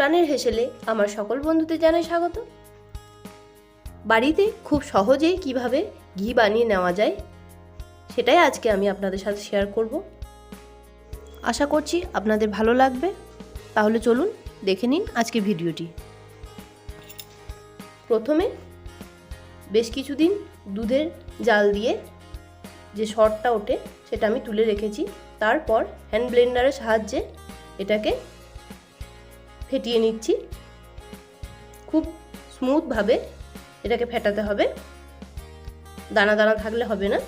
প্রাণের হেসেলে আমার সকল বন্ধুদের জানাই স্বাগত। বাড়িতে খুব সহজেই কীভাবে ঘি বানিয়ে নেওয়া যায়, সেটাই আজকে আমি আপনাদের সাথে শেয়ার করব। আশা করছি আপনাদের ভালো লাগবে। তাহলে চলুন দেখে নিন আজকে ভিডিওটি। প্রথমে বেশ কিছুদিন দুধের জাল দিয়ে যে শর্টটা ওঠে, সেটা আমি তুলে রেখেছি। তারপর হ্যান্ড ব্লেন্ডারের সাহায্যে এটাকে ফেটিয়ে নিচ্ছি। খুব স্মুথভাবে এটাকে ফেটাতে হবে। দানা দানা থাকলে হবে না।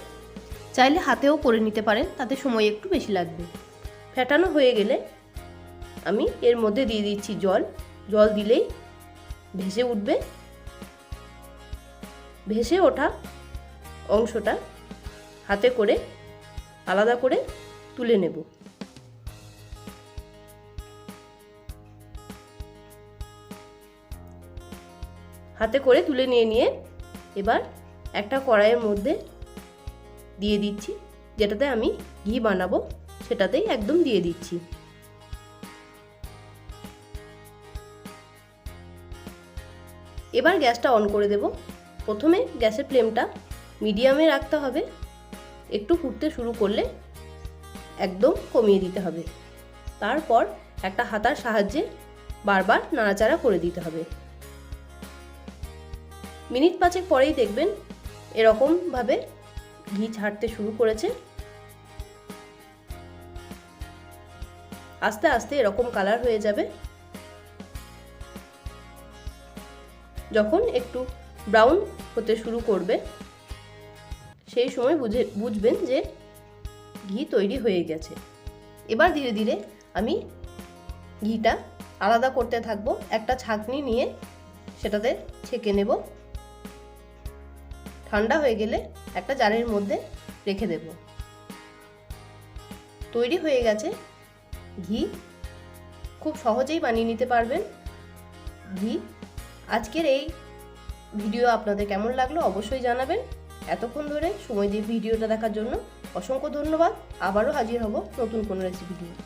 চাইলে হাতেও করে নিতে পারেন, তাতে সময় একটু বেশি লাগবে। ফেটানো হয়ে গেলে আমি এর মধ্যে দিয়ে দিচ্ছি জল। জল দিলেই ভেসে উঠবে। ভেসে ওঠা অংশটা হাতে করে আলাদা করে তুলে নেব। হাতে করে তুলে নিয়ে নিয়ে এবার একটা কড়াইয়ের মধ্যে দিয়ে দিচ্ছি, যেটাতে আমি ঘি বানাবো, সেটাতেই একদম দিয়ে দিচ্ছি। এবার গ্যাসটা অন করে দেব। প্রথমে গ্যাসের ফ্লেমটা মিডিয়ামে রাখতে হবে। একটু ফুটতে শুরু করলে একদম কমিয়ে দিতে হবে। তারপর একটা হাতার সাহায্যে বারবার নাড়াচাড়া করে দিতে হবে। মিনিট পাঁচেক পরেই দেখবেন এরকমভাবে ঘি ছাড়তে শুরু করেছে। আস্তে আস্তে এরকম কালার হয়ে যাবে। যখন একটু ব্রাউন হতে শুরু করবে, সেই সময় বুঝে, বুঝবেন যে ঘি তৈরি হয়ে গেছে। এবার ধীরে ধীরে আমি ঘিটা আলাদা করতে থাকব। একটা ছাঁকনি নিয়ে সেটাতে ছেঁকে নেব। ঠান্ডা হয়ে গেলে একটা জারের মধ্যে রেখে দেব। তৈরি হয়ে গেছে ঘি। খুব সহজেই বানিয়ে নিতে পারবেন ঘি। আজকের এই ভিডিও আপনাদের কেমন লাগল অবশ্যই জানাবেন। এতক্ষণ ধরে সময় দিয়ে ভিডিওটা দেখার জন্য অসংখ্য ধন্যবাদ। আবারও হাজির হব নতুন কোনো রেসিপি নিয়ে।